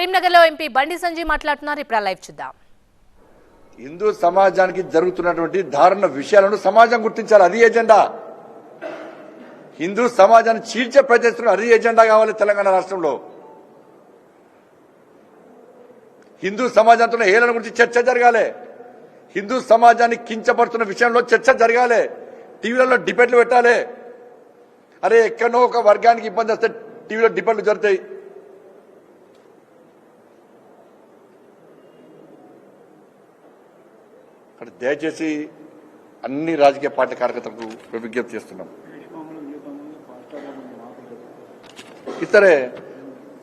కరీంనగర్లో ఎంపీ బండి సంజయ్ మాట్లాడుతున్నారు. ఇప్పుడు లైవ్ చూద్దాం. హిందూ సమాజానికి జరుగుతున్నటువంటి దారుణ విషయాలను సమాజం గుర్తించాలి. అది ఎజెండా. హిందూ సమాజాన్ని చీల్చే ప్రయత్నిస్తున్న అది ఎజెండా కావాలి తెలంగాణ రాష్ట్రంలో. హిందూ సమాజంతో హేళన గురించి చర్చ జరగాలి. హిందూ సమాజాన్ని కించపడుతున్న విషయంలో చర్చ జరగాలి. టీవీలలో డిబేట్లు పెట్టాలి. అరే ఎక్కడో ఒక వర్గానికి ఇబ్బంది వస్తే టీవీలో డిబేట్లు జరుగుతాయి. అక్కడ దయచేసి అన్ని రాజకీయ పార్టీ కార్యకర్తలకు విజ్ఞప్తి చేస్తున్నాం. ఇస్తారే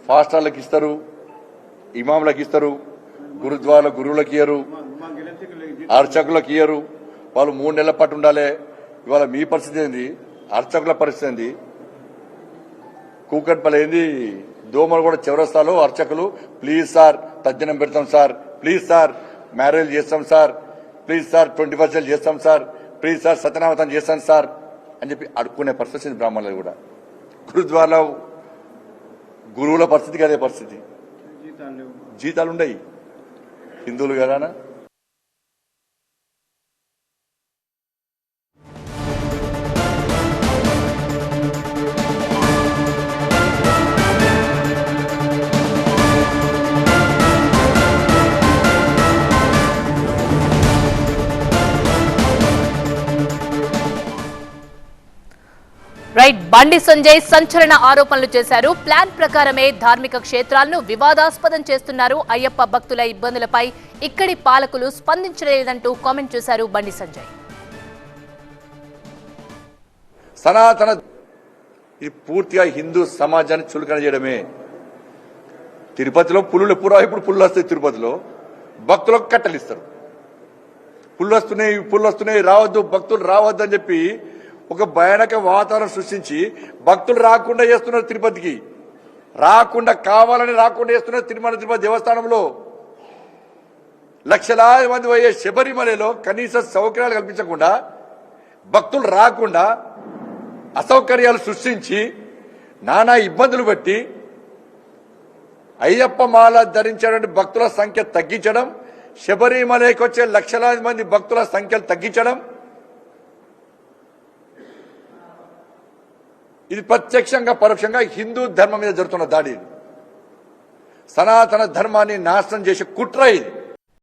ఫాస్టర్లకు ఇస్తారు ఇమాములకు ఇస్తారు గురుద్వారాల గురువులకు ఇయ్యరు అర్చకులకు ఇయ్యరు. వాళ్ళు మూడు నెలల పాటు ఉండాలి. ఇవాళ మీ పరిస్థితి ఏంది? అర్చకుల పరిస్థితి ఏంది? కూకట్పల్లి ఏంది? దోమలు కూడా చివరస్తాలో అర్చకులు ప్లీజ్ సార్ తజ్జనం పెడతాం సార్ ప్లీజ్ సార్ మ్యారేజ్ చేస్తాం sir please sir twenty percent చేస్తాం సార్ ప్లీజ్ సార్ సత్యనామతం చేస్తాం సార్ అని చెప్పి అడుక్కునే పరిస్థితి బ్రాహ్మణులు కూడా. గురుద్వారాలో గురువుల పరిస్థితికి అదే పరిస్థితి. జీతాలు ఉండయి హిందువులు కదా రైట్ బండి సంజయ్ సంచలన ఆరోపణలు చేశారు. ప్లాన్ ప్రకారమే ధార్మిక క్షేత్రాలను వివాదాస్పదం చేస్తున్నారు. అయ్యప్ప భక్తుల ఇబ్బందులపై ఇక్కడి పాలకులు స్పందించలేదంటూ కామెంట్ చేశారు బండి సంజయ్. సనాతన ఇది పూర్తిగా హిందూ సమాజాన్ని చులకన చేయడమే. తిరుపతిలో పుల్లులు ఎప్పుడు ఇప్పుడు పుల్లు వస్తాయి తిరుపతిలో? భక్తులకు కట్టలిస్తారు పుల్లు వస్తున్నాయి పుల్లు వస్తున్నాయి రావద్దు భక్తులు రావద్దు అని చెప్పి ఒక భయానక వాతావరణం సృష్టించి భక్తులు రాకుండా చేస్తున్నారు తిరుపతికి. రాకుండా కావాలని రాకుండా చేస్తున్నారు తిరుమల తిరుపతి దేవస్థానంలో. లక్షలాది మంది పోయే శబరిమలలో కనీస సౌకర్యాలు కల్పించకుండా భక్తులు రాకుండా అసౌకర్యాలు సృష్టించి నానా ఇబ్బందులు పెట్టి అయ్యప్ప మాల ధరించేటువంటి భక్తుల సంఖ్య తగ్గించడం శబరిమలకి వచ్చే లక్షలాది మంది భక్తుల సంఖ్యలు తగ్గించడం ఇది ప్రత్యక్షంగా పరోక్షంగా హిందూ ధర్మం మీద జరుగుతున్న దాడి సనాతన ధర్మాన్ని నాశనం చేసే కుట్ర ఇది.